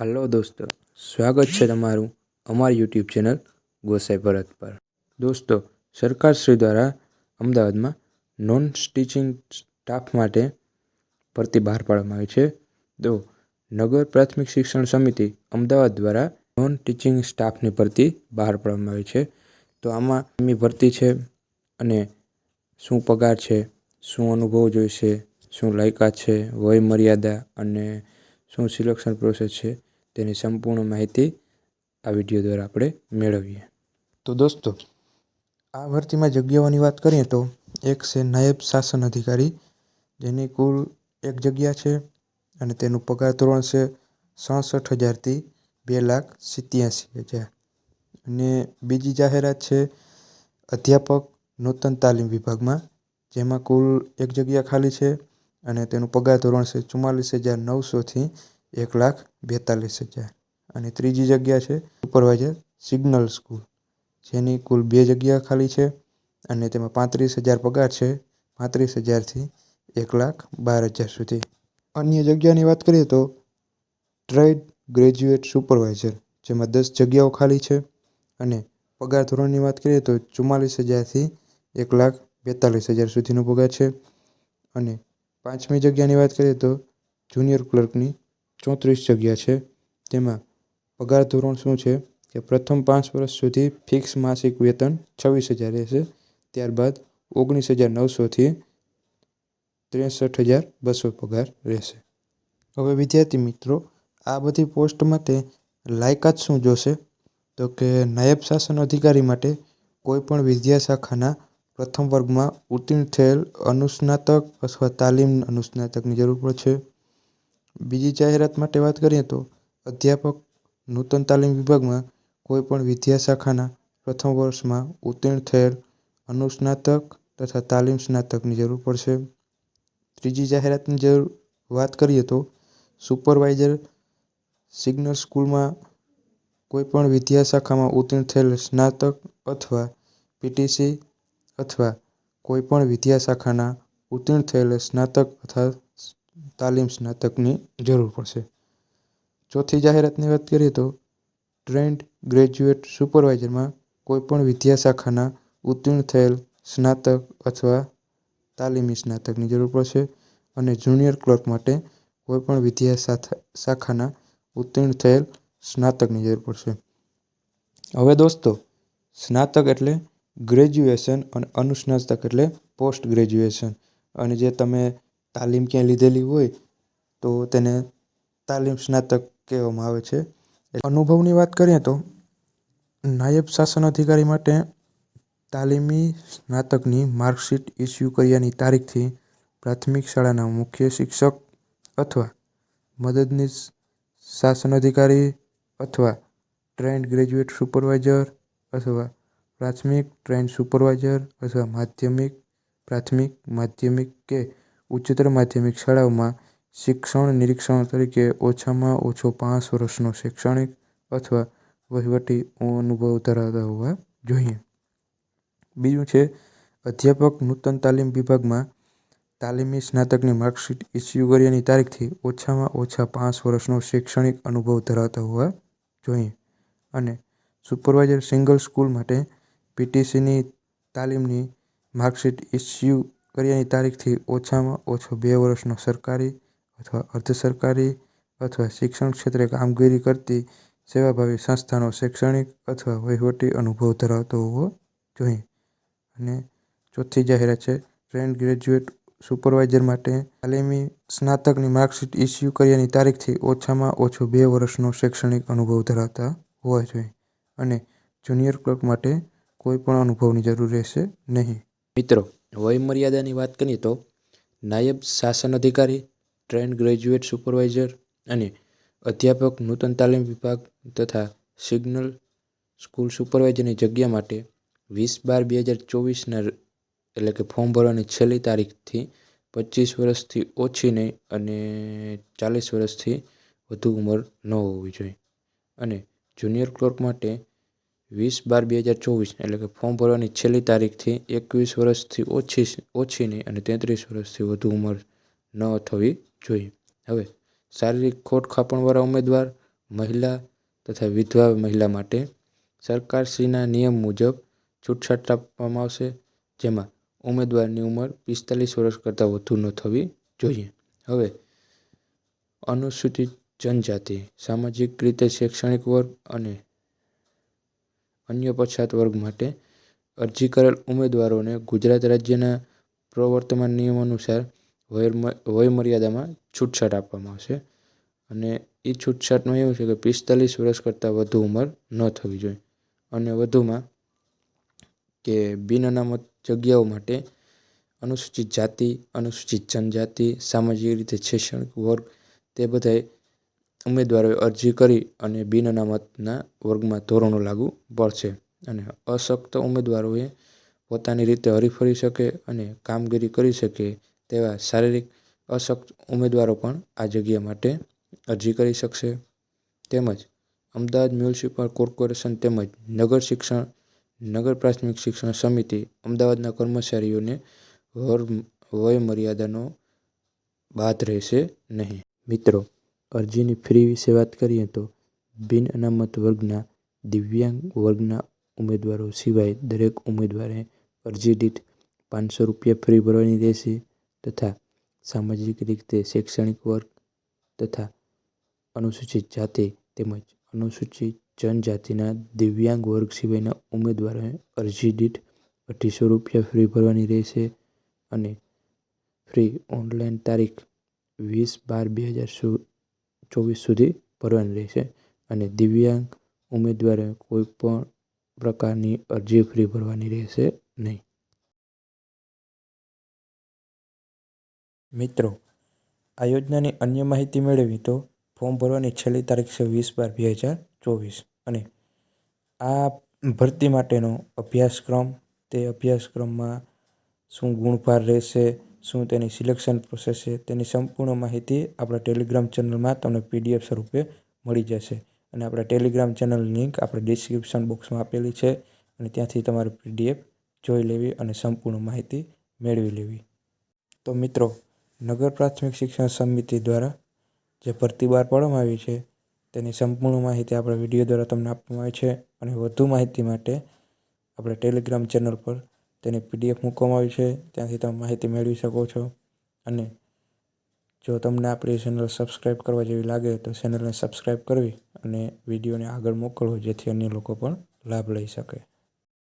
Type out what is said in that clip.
Hello દોસ્તો, સ્વાગત છે તમારું અમારી યુટ્યુબ ચેનલ ગોસાઈ ભરત પર. દોસ્તો, સરકારશ્રી દ્વારા અમદાવાદમાં નોન સ્ટિચિંગ સ્ટાફ માટે ભરતી બહાર પાડવામાં આવી છે. તો, નગર પ્રાથમિક શિક્ષણ સમિતિ અમદાવાદ દ્વારા નોન ટીચિંગ સ્ટાફની ભરતી બહાર પાડવામાં આવી છે. તો આમાં એમની ભરતી છે અને શું પગાર છે, શું અનુભવ જોઈશે, શું લાયકાત છે વય મર્યાદા અને શું સિલેક્શન પ્રોસેસ છે તેની સંપૂર્ણ માહિતી આ વીડિયો દ્વારા આપણે મેળવીએ. તો દોસ્તો, આ ભરતીમાં જગ્યાઓની વાત કરીએ તો એક છે નાયબ શાસન અધિકારી, જેની કુલ એક જગ્યા છે અને તેનું પગાર ધોરણ છે સડસઠ હજારથી બે લાખ સિત્યાસી હજાર. અને બીજી જાહેરાત છે અધ્યાપક નૂતન તાલીમ વિભાગમાં, જેમાં કુલ એક જગ્યા ખાલી છે અને તેનું પગાર ધોરણ છે ચુમ્માલીસ હજાર નવસોથી એક લાખ બેતાલીસ હજાર. અને ત્રીજી જગ્યા છે સુપરવાઇઝર સિગ્નલ સ્કૂલ. જેની કુલ બે જગ્યા ખાલી છે અને તેમાં પાંત્રીસ હજાર પગાર છે. પાંત્રીસ હજારથી એક લાખ બાર હજાર સુધી. અન્ય જગ્યાની વાત કરીએ તો ટ્રેડ ગ્રેજ્યુએટ સુપરવાઇઝર, જેમાં દસ જગ્યાઓ ખાલી છે. અને પગાર ધોરણની વાત કરીએ તો ચુમ્માલીસ હજારથી એક લાખ બેતાલીસ હજાર સુધીનો પગાર છે. અને પાંચમી જગ્યાની વાત કરીએ તો જુનિયર ક્લર્કની ચોત્રીસ જગ્યા છે. તેમાં પગાર ધોરણ શું છે? કે પ્રથમ પાંચ વર્ષ સુધી ફિક્સ માસિક વેતન છવ્વીસ હજાર રહેશે. ત્યારબાદ ઓગણીસ હજાર નવસોથી ત્રેસઠ હજાર બસો પગાર રહેશે. હવે વિદ્યાર્થી મિત્રો, આ બધી પોસ્ટ માટે લાયકાત શું જોશે? તો કે નાયબ શાસન અધિકારી માટે કોઈપણ વિદ્યાશાખાના પ્રથમ વર્ગમાં ઉત્તીર્ણ થયેલ અનુસ્નાતક અથવા તાલીમ અનુસ્નાતકની જરૂર પડશે. બીજી જાહેરાત માટે વાત કરીએ તો અધ્યાપક નૂતન તાલીમ વિભાગમાં કોઈપણ વિદ્યા શાખાના પ્રથમ વર્ષમાં ઉત્તીર્ણ થયેલ અનુસ્નાતક તથા તાલીમ સ્નાતકની જરૂર પડશે. ત્રીજી જાહેરાતની જરૂર વાત કરીએ તો સુપરવાઇઝર સિગ્નલ સ્કૂલમાં કોઈપણ વિદ્યા શાખામાં ઉત્તીર્ણ થયેલ સ્નાતક અથવા પીટીસી અથવા કોઈપણ વિદ્યા શાખાના ઉત્તીર્ણ થયેલ સ્નાતક અથવા તાલીમ સ્નાતકની જરૂર પડશે. ચોથી જાહેરાતની વાત કરીએ તો ટ્રેન્ડ ગ્રેજ્યુએટ સુપરવાઇઝરમાં કોઈપણ વિદ્યાશાખાના ઉત્તીર્ણ થયેલ સ્નાતક અથવા તાલીમી સ્નાતકની જરૂર પડશે અને જુનિયર ક્લર્ક માટે કોઈપણ વિદ્યા શાખાના ઉત્તીર્ણ થયેલ સ્નાતકની જરૂર પડશે. હવે દોસ્તો, સ્નાતક એટલે ગ્રેજ્યુએશન અને અનુસ્નાતક એટલે પોસ્ટ ગ્રેજ્યુએશન. અને જે તમે તાલીમ ક્યાંય લીધેલી હોય તો તેને તાલીમ સ્નાતક કહેવામાં આવે છે. અનુભવની વાત કરીએ તો નાયબ શાસન અધિકારી માટે તાલીમી સ્નાતકની માર્કશીટ ઇસ્યુ કર્યાની તારીખથી પ્રાથમિક શાળાના મુખ્ય શિક્ષક અથવા મદદનીશ શાસન અધિકારી અથવા ટ્રેન્ડ ગ્રેજ્યુએટ સુપરવાઇઝર અથવા પ્રાથમિક ટ્રેન્ડ સુપરવાઇઝર અથવા માધ્યમિક પ્રાથમિક માધ્યમિક કે ઉચ્ચતર માધ્યમિક શાળાઓમાં શિક્ષણ નિરીક્ષણ તરીકે ઓછામાં ઓછો પાંચ વર્ષનો શૈક્ષણિક અથવા વહીવટી અનુભવ ધરાવતા હોવા જોઈએ. બીજું છે, અધ્યાપક નૂતન તાલીમ વિભાગમાં તાલીમી સ્નાતકની માર્કશીટ ઇસ્યુ કર્યાની તારીખથી ઓછામાં ઓછા પાંચ વર્ષનો શૈક્ષણિક અનુભવ ધરાવતા હોવા જોઈએ. અને સુપરવાઇઝર સિંગલ સ્કૂલ માટે પીટીસીની તાલીમની માર્કશીટ ઇસ્યુ કર્યાની તારીખથી ઓછામાં ઓછો બે વર્ષનો સરકારી અથવા અર્ધ સરકારી અથવા શિક્ષણ ક્ષેત્રે કામગીરી કરતી સેવાભાવી સંસ્થાનો શૈક્ષણિક અથવા વહીવટી અનુભવ ધરાવતો હોવો જોઈએ. અને ચોથી જાહેરાત છે ટ્રેન્ડ ગ્રેજ્યુએટ સુપરવાઇઝર માટે તાલીમી સ્નાતકની માર્કશીટ ઇસ્યુ કર્યાની તારીખથી ઓછામાં ઓછો બે વર્ષનો શૈક્ષણિક અનુભવ ધરાવતા હોવા જોઈએ. અને જુનિયર ક્લર્ક માટે કોઈ પણ અનુભવની જરૂર રહેશે નહીં. મિત્રો વય મર્યાદાની વાત કરીએ તો નાયબ શાસન અધિકારી ટ્રેન્ડ ગ્રેજ્યુએટ સુપરવાઇઝર અને અધ્યાપક નૂતન તાલીમ વિભાગ તથા સિગ્નલ સ્કૂલ સુપરવાઇઝરની જગ્યા માટે વીસ બાર બે હજાર ચોવીસના એટલે કે ફોર્મ ભરવાની છેલ્લી તારીખથી પચીસ વર્ષથી ઓછી નહીં અને ચાલીસ વર્ષથી વધુ ઉંમર ન હોવી જોઈએ. અને જુનિયર ક્લર્ક માટે વીસ બાર બે હજાર ચોવીસ, એટલે કે ફોર્મ ભરવાની છેલ્લી તારીખથી એકવીસ વર્ષથી ઓછી ઓછી નહીં, અને તેત્રીસ વર્ષથી વધુ ઉંમર ન થવી જોઈએ. હવે, શારીરિક ખોટ ખાપણવાળા ઉમેદવાર, મહિલા તથા વિધવા મહિલા માટે સરકારશ્રીના નિયમ મુજબ છૂટછાટ આપવામાં આવશે, જેમાં ઉમેદવારની ઉંમર પિસ્તાલીસ વર્ષ કરતાં વધુ ન થવી જોઈએ. હવે, અનુસૂચિત જનજાતિ, સામાજિક રીતે શૈક્ષણિક વર્ગ અને અન્ય પછાત વર્ગ માટે અરજી કરેલ ઉમેદવારોને ગુજરાત રાજ્યના પ્રવર્તમાન નિયમ અનુસાર વયમર્યાદામાં છૂટછાટ આપવામાં આવશે. અને એ છૂટછાટમાં એવું છે કે પિસ્તાલીસ વર્ષ કરતાં વધુ ઉંમર ન થવી જોઈએ. અને વધુમાં કે બિન અનામત જગ્યાઓ માટે અનુસૂચિત જાતિ, અનુસૂચિત જનજાતિ, સામાજિક રીતે શૈક્ષણિક વર્ગ તે બધાએ ઉમેદવારોએ અરજી કરી અને બિન અનામતના વર્ગમાં ધોરણો લાગુ પડશે અને અશક્ત ઉમેદવારોએ પોતાની રીતે હરીફરી શકે અને કામગીરી કરી શકે તેવા શારીરિક અશક્ત ઉમેદવારો પણ આ જગ્યા માટે અરજી કરી શકશે. તેમજ અમદાવાદ મ્યુનિસિપલ કોર્પોરેશન તેમજ નગર શિક્ષણ, નગર પ્રાથમિક શિક્ષણ સમિતિ અમદાવાદના કર્મચારીઓને વય મર્યાદાનો બાદ રહેશે નહીં. મિત્રો અરજીની ફી વિશે વાત કરીએ તો બિન અનામત વર્ગના દિવ્યાંગ વર્ગના ઉમેદવારો સિવાય દરેક ઉમેદવારે અરજી દીઠ પાંચસો રૂપિયા ફી ભરવાની રહેશે તથા સામાજિક રીતે શૈક્ષણિક વર્ગ તથા અનુસૂચિત જાતિ તેમજ અનુસૂચિત જનજાતિના દિવ્યાંગ વર્ગ સિવાયના ઉમેદવારોએ અરજી દીઠ અઢીસો રૂપિયા ફી ભરવાની રહેશે અને ફી ઓનલાઈન તારીખ વીસ બાર બે હજાર ચોવીસ સુધી ભરવાની રહેશે અને દિવ્યાંગ ઉમેદવારે કોઈ પણ પ્રકારની અરજી ફી ભરવાની રહેશે નહીં. મિત્રો, આ યોજનાની અન્ય માહિતી મેળવી તો ફોર્મ ભરવાની છેલ્લી તારીખ છે વીસ બાર બે હજાર ચોવીસ અને આ ભરતી માટેનો અભ્યાસક્રમ, તે અભ્યાસક્રમમાં શું ગુણભાર રહેશે શું તેની સિલેક્શન પ્રોસેસ છે, તેની સંપૂર્ણ માહિતી આપણા ટેલિગ્રામ ચેનલમાં તમને પીડીએફ સ્વરૂપે મળી જશે. અને આપણા ટેલિગ્રામ ચેનલ લિંક આપણે ડિસ્ક્રિપ્શન બોક્સમાં આપેલી છે અને ત્યાંથી તમારે પીડીએફ જોઈ લેવી અને સંપૂર્ણ માહિતી મેળવી લેવી. તો મિત્રો, નગર પ્રાથમિક શિક્ષણ સમિતિ દ્વારા જે ભરતી બહાર પાડવામાં આવી છે, તેની સંપૂર્ણ માહિતી આપણા વીડિયો દ્વારા તમને આપવામાં આવે છે અને વધુ માહિતી માટે આપણે ટેલિગ્રામ ચેનલ પર તેની પીડીએફ મૂકવામાં આવી છે. ત્યાંથી તમે માહિતી મેળવી શકો છો. અને જો તમને આપણી ચેનલ સબસ્ક્રાઈબ કરવા જેવી લાગે તો ચેનલને સબસ્ક્રાઈબ કરવી અને વિડીયોને આગળ મોકલવો જેથી અન્ય લોકો પણ લાભ લઈ શકે.